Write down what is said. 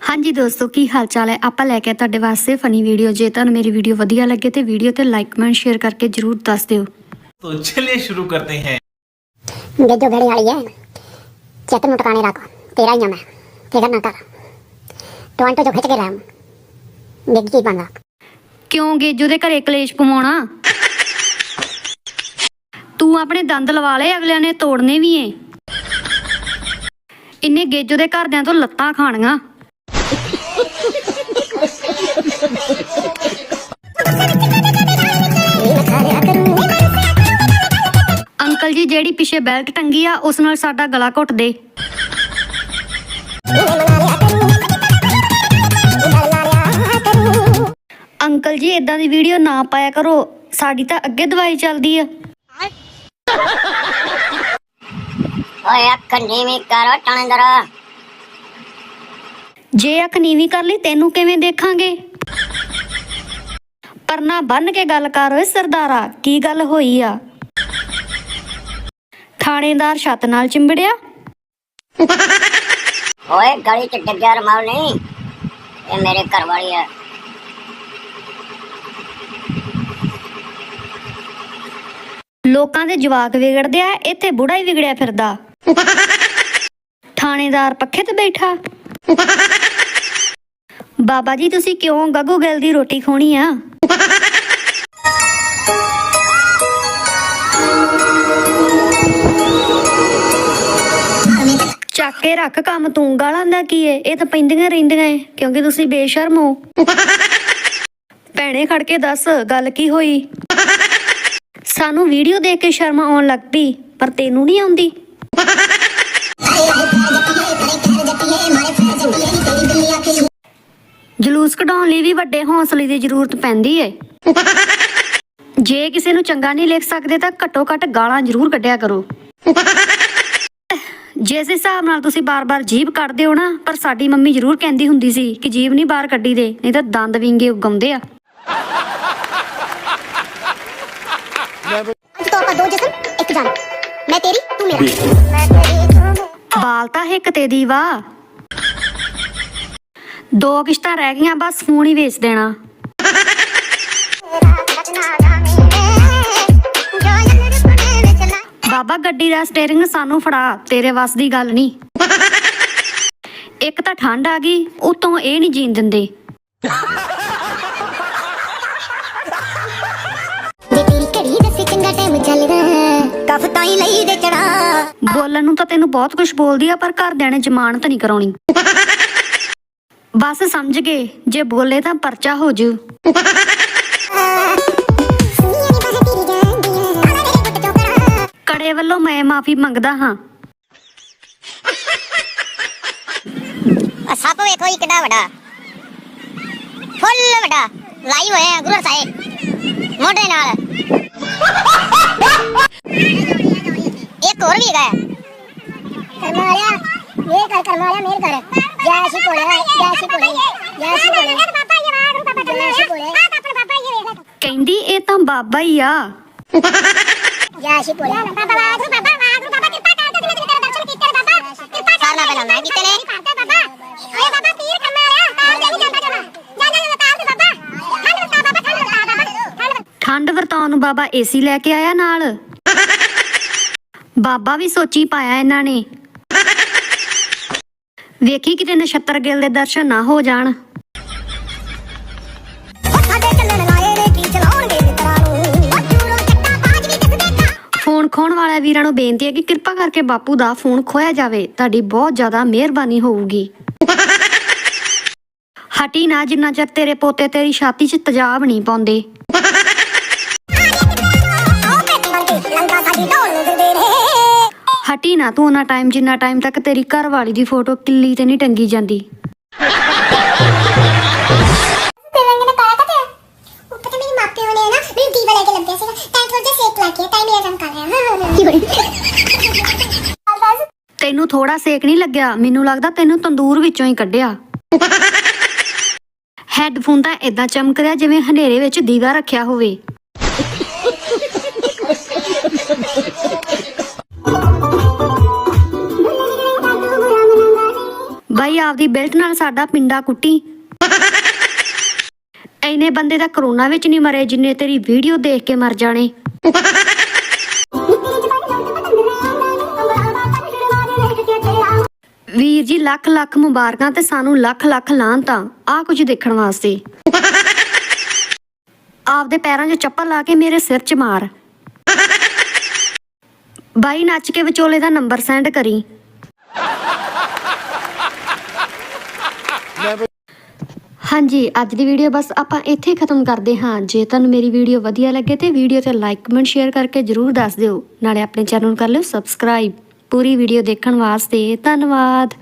ਹਾਂਜੀ ਦੋਸਤੋ ਕੀ ਹਾਲ ਚਾਲ ਹੈ ਆਪਾਂ ਲੈ ਕੇ ਆਏ ਤੁਹਾਡੇ ਵਾਸਤੇ ਫਨੀ ਵੀਡੀਓ ਜੇ ਤੁਹਾਨੂੰ ਮੇਰੀ ਵੀਡੀਓ ਵਧੀਆ ਲੱਗੇ ਤੇ ਵੀਡੀਓ ਤੇ ਲਾਈਕ ਕਮੈਂਟ ਸ਼ੇਅਰ ਕਰਕੇ ਜਰੂਰ ਦੱਸ ਦਿਓ तो चलिए शुरू करते हैं ਗੱਜੋ ਬੇੜੇ ਵਾਲੀ ਹੈ ਚੇਤਨ ਨੂੰ ਟਿਕਾਣੇ ਰੱਖ ਤੇਰਾ ਹੀ ਆ ਮੈਂ ਫਿਕਰ ਨਾ ਕਰ ਟੋਰਾਂਟੋ ਜੋ ਖਿੱਚ ਕੇ ਲਿਆ ਦੇਖ ਕੀ ਬੰਦਾ ਕਿਉਂ ਗੇਜੋ ਦੇ ਘਰੇ ਕਲੇਸ਼ ਪਵਾਉਣਾ ਤੂੰ ਆਪਣੇ ਦੰਦ ਲਵਾ ਲਏ ਅਗਲਿਆਂ ਨੇ ਤੋੜਨੇ ਵੀ ਏ ਇੰਨੇ ਗੇਜੋ ਦੇ ਘਰਦਿਆਂ ਤੋਂ ਲੱਤਾਂ ਖਾਣੀਆਂ ਅੰਕਲ ਜੀ, ਜਿਹੜੀ ਪਿੱਛੇ ਬੈਲਟ ਟੰਗੀ ਆ, ਉਸ ਨਾਲ ਸਾਡਾ ਗਲਾ ਘੁੱਟ ਦੇ। ਅੰਕਲ ਜੀ ਇਦਾਂ ਦੀ ਵੀਡੀਓ ਨਾ ਪਾਇਆ ਕਰੋ। ਸਾਡੀ ਤਾਂ ਅੱਗੇ ਦਵਾਈ ਚੱਲਦੀ ਆ। ਓਏ, ਅੱਖ ਨੀਵੀਂ ਕਰ, ਟਾਣੇਦਰ। ਜੇ ਅੱਖ ਨੀਵੀਂ ਕਰ ਲਈ ਤੈਨੂੰ ਕਿਵੇਂ ਦੇਖਾਂਗੇ? ਪਰਨਾ ਬੰਨ ਕੇ ਗੱਲ ਕਰ ਓਏ ਸਰਦਾਰਾ ਕੀ ਗੱਲ ਹੋਈ ਆ? ਥਾਣੇਦਾਰ ਛੱਤ ਨਾਲ ਚਿੰਬੜਿਆ। ਓਏ ਗਲੀ ਚ ਡੱਗਿਆ ਰਮਾਲ ਨਹੀਂ ਇਹ ਮੇਰੇ ਘਰ ਵਾਲੀ ਹੈ ਲੋਕਾਂ ਦੇ ਜਵਾਕ ਵਿਗੜਦੇ ਆ ਇੱਥੇ ਬੁੜਾ ਹੀ ਵਿਗੜਿਆ ਫਿਰਦਾ। ਥਾਣੇਦਾਰ ਪੱਖੇ ਤੇ ਬੈਠਾ। ਬਾਬਾ ਜੀ, ਤੁਸੀਂ ਕਿਉਂ ਗੱਗੂ ਗਿੱਲ ਦੀ ਰੋਟੀ ਖੋਣੀ ਆ? ਚੱਕ ਕੇ ਰੱਖ ਕੰਮ, ਤੂੰ ਗਾਲਾਂ ਦਾ ਕੀ ਏ? ਇਹ ਤਾਂ ਪੈਂਦੀਆਂ ਰਹਿੰਦੀਆਂ ਏ, ਕਿਉਂਕਿ ਤੁਸੀਂ ਬੇਸ਼ਰਮ ਹੋ। ਭੈਣੇ, ਖੜ ਕੇ ਦੱਸ, ਗੱਲ ਕੀ ਹੋਈ? ਸਾਨੂੰ ਵੀਡੀਓ ਦੇਖ ਕੇ ਸ਼ਰਮ ਆਉਣ ਲੱਗ ਪਈ, ਪਰ ਤੈਨੂੰ ਨਹੀਂ ਆਉਂਦੀ। ਕਢਾਉਣ ਲਈ ਵੀ ਵੱਡੇ ਹੌਸਲੇ ਦੀ ਜ਼ਰੂਰਤ ਪੈਂਦੀ ਏ। ਜੇ ਕਿਸੇ ਨੂੰ ਚੰਗਾ ਨਹੀਂ ਲਿਖ ਸਕਦੇ ਤਾਂ ਘੱਟੋ ਘੱਟ ਗਾਲਾਂ ਜ਼ਰੂਰ ਕੱਢਿਆ ਕਰੋ। ਜਿਸ ਹਿਸਾਬ ਨਾਲ ਤੁਸੀਂ ਬਾਰ-ਬਾਰ ਜੀਭ ਕੱਢਦੇ ਹੋ ਨਾ ਪਰ ਸਾਡੀ ਮੰਮੀ ਜ਼ਰੂਰ ਕਹਿੰਦੀ ਹੁੰਦੀ ਸੀ ਕਿ ਜੀਭ ਨਹੀਂ ਬਾਹਰ ਕੱਢੀ ਦੇ ਨਹੀਂ ਤਾਂ ਦੰਦ ਵਿੰਗੇ ਉਗਾਉਂਦੇ ਆ। ਅੱਜ ਤੋਂ ਆਪਾਂ ਦੋ ਜਿਸਮ ਇੱਕ ਜਾਨ। ਮੈਂ ਤੇਰੀ ਤੂੰ ਮੇਰਾ। ਮੈਂ ਤੇਰੀ ਤੂੰ ਬਾਲ ਤਾਂ ਹਿੱਕ ਤੇ ਦੀ ਵਾ ਦੋ ਕਿਸ਼ਤਾਂ ਰਹਿ ਗਈਆਂ, ਬਸ ਫੋਨ ਹੀ ਵੇਚ ਦੇਣਾ। ਬਾਬਾ ਗੱਡੀ ਦਾ ਸਟੀਅਰਿੰਗ ਸਾਨੂੰ ਫੜਾ, ਤੇਰੇ ਵੱਸ ਦੀ ਗੱਲ ਨਹੀਂ। ਇੱਕ ਤਾਂ ਠੰਡ ਆ ਗਈ, ਉਤੋਂ ਇਹ ਨਹੀਂ ਜੀਣ ਦਿੰਦੇ। ਜੇ ਤੇਰੀ ਘੜੀ ਦੱਸੇ ਚੰਗਾ ਟਾਈਮ ਚੱਲਦਾ ਕਫ ਤਾਂ ਹੀ ਲਈ ਦੇ ਚੜਾ ਬੋਲਣ ਨੂੰ ਤਾਂ ਤੈਨੂੰ ਬਹੁਤ ਕੁਝ ਬੋਲਦੀ ਆ, ਪਰ ਘਰਦਿਆਂ ਨੇ ਜ਼ਮਾਨਤ ਨਹੀਂ ਕਰਾਉਣੀ। ਬਸ ਸਮਝ ਗਏ ਜੇ ਬੋਲੇ ਤਾਂ ਪਰਚਾ ਹੋ ਜੂ। ਕੜੇ ਵੱਲੋਂ ਮੈਂ ਮਾਫੀ ਮੰਗਦਾ ਹਾਂ। ਸੱਪ ਵੇਖੋ ਜੀ ਕਿੱਡਾ ਵੱਡਾ? ਫੁੱਲ ਵੱਡਾ। ਲਾਈ ਹੋਇਆ ਗੁਰੂ ਸਾਹਿਬ। ਮੋਢੇ ਨਾਲ। ਇੱਕ ਹੋਰ ਵੀ ਹੈਗਾ। ਕਰਮਾਲਿਆ ਇਹ ਕਰ ਕਰਮਾਲਿਆ ਮੇਰ ਕਰ। ਜੈ ਸ਼੍ਰੀ ਕਹਿੰਦੀ ਇਹ ਤਾਂ ਬਾਬਾ ਹੀ ਆ। ਜੈ ਸ਼੍ਰੀ ਕੋਲੇ ਵਾਗਰੂ ਪਾਪਾ ਵਾਗਰੂ ਪਾਪਾ ਕਿਰਪਾ ਕਰ ਦੇ ਤੇਰੇ ਦਰਸ਼ਨ ਕੀਤੇ ਬਾਬਾ ਕਿਰਪਾ ਕਰ ਸਾਰਨਾ ਪਹਿਲਾਂ ਮੈਂ ਕੀਤੇ ਨੇ ਬਾਬਾ ਓਏ ਬਾਬਾ ਤੀਰ ਕਰਮਾਲਿਆ ਤਾਰ ਦੇ ਜਾਂਦਾ ਜਮਾ ਜਾ ਜਾ ਤਾਰ ਦੇ ਬਾਬਾ ਠੰਡ ਵਰਤਾ ਬਾਬਾ ਠੰਡ ਵਰਤਾ ਬਾਬਾ ਠੰਡ ਵਰਤਾਉਣ ਨੂੰ ਬਾਬਾ ਏਸੀ ਲੈ ਕੇ ਆਇਆ ਨਾਲ। ਬਾਬਾ ਵੀ ਸੋਚੀ ਪਾਇਆ ਇਹਨਾਂ ਨੇ। ਵੇਖੀ ਕਿਤੇ ਨਛੱਤਰ ਗਿੱਲ ਦੇ ਦਰਸ਼ਨ ਨਾ ਹੋ ਜਾਣ। ਫੋਨ ਖੋਣ ਵਾਲੇ ਵੀਰਾਂ ਨੂੰ ਬੇਨਤੀ ਹੈ ਕਿ ਕਿਰਪਾ ਕਰਕੇ ਬਾਪੂ ਦਾ ਫੋਨ ਖੋਇਆ ਜਾਵੇ ਤੁਹਾਡੀ ਬਹੁਤ ਜ਼ਿਆਦਾ ਮਿਹਰਬਾਨੀ ਹੋਊਗੀ। ਹਟੀ ਨਾ ਜਿੰਨਾ ਚਿਰ ਤੇਰੇ ਪੋਤੇ ਤੇਰੀ ਛਾਤੀ 'ਚ ਤੇਜ਼ਾਬ ਨਹੀਂ ਪਾਉਂਦੇ। ਹਟੀ ਨਾ ਤੂੰ ਉਹਨਾਂ ਟਾਈਮ ਜਿੰਨਾ ਟਾਈਮ ਤੱਕ ਤੇਰੀ ਘਰ ਵਾਲੀ ਦੀ ਫੋਟੋ ਕਿੱਲੀ ਤੇ ਨਹੀਂ ਟੰਗੀ ਜਾਂਦੀ। ਤੇਰੇ ਰੰਗ ਨੇ ਕਾਲਾ ਕਾ ਉੱਪਰ ਤੇ ਮੇਰੀ ਮਾਪਿਓ ਨੇ ਨਾ ਮੈਨੂੰ ਦੀਵਾ ਲੈ ਕੇ ਲੱਭਿਆ ਸੀਗਾ। ਟੈਂਕ ਵਰ ਤੇ ਸੇਕ ਲਾ ਕੇ ਟਾਈਮ ਮੇਰਾ ਰੰਗ ਕਾਲਾ ਹੈ ਤੈਨੂੰ ਥੋੜਾ ਸੇਕ ਨਹੀਂ ਲੱਗਿਆ ਮੈਨੂੰ ਲੱਗਦਾ ਤੈਨੂੰ ਤੰਦੂਰ ਵਿੱਚੋਂ ਹੀ ਕੱਢਿਆ। ਹੈੱਡਫੋਨ ਤਾਂ ਇਦਾਂ ਚਮਕ ਰਿਹਾ ਜਿਵੇਂ ਹਨੇਰੇ ਵਿੱਚ ਦੀਵਾ ਰੱਖਿਆ ਹੋਵੇ। ਬਾਈ, ਆਪਦੀ ਬੈਲਟ ਨਾਲ ਸਾਡਾ ਪਿੰਡਾ ਕੁੱਟੀ। ਐਨੇ ਬੰਦੇ ਦਾ ਕਰੋਨਾ ਵਿੱਚ ਨਹੀਂ ਮਰੇ ਜਿੰਨੇ ਤੇਰੀ ਵੀਡੀਓ ਦੇਖ ਕੇ ਮਰ ਜਾਣੇ। ਵੀਰ ਜੀ, ਲੱਖ ਲੱਖ ਮੁਬਾਰਕਾਂ ਤੇ ਸਾਨੂੰ ਲੱਖ ਲੱਖ ਲਾਂਤਾਂ ਆ ਕੁਝ ਦੇਖਣ ਵਾਸਤੇ। ਆਪਦੇ ਪੈਰਾਂ 'ਚ ਚੱਪਲ ਲਾ ਕੇ ਮੇਰੇ ਸਿਰ 'ਚ ਮਾਰ। ਬਾਈ ਨੱਚ ਕੇ ਵਿਚੋਲੇ ਦਾ ਨੰਬਰ ਸੈਂਡ ਕਰੀ। ਹਾਂਜੀ, ਅੱਜ ਦੀ ਵੀਡੀਓ ਬਸ ਆਪਾਂ ਇੱਥੇ ਖਤਮ ਕਰਦੇ ਹਾਂ। ਜੇ ਤੁਹਾਨੂੰ ਮੇਰੀ ਵੀਡੀਓ ਵਧੀਆ ਲੱਗੇ ਤੇ ਵੀਡੀਓ ਤੇ ਲਾਈਕ, ਕਮੈਂਟ, ਸ਼ੇਅਰ ਕਰਕੇ ਜਰੂਰ ਦੱਸ ਦਿਓ। ਨਾਲੇ ਆਪਣੇ ਚੈਨਲ ਨੂੰ ਕਰ ਲਿਓ ਸਬਸਕ੍ਰਾਈਬ। ਪੂਰੀ ਵੀਡੀਓ ਦੇਖਣ ਵਾਸਤੇ ਧੰਨਵਾਦ।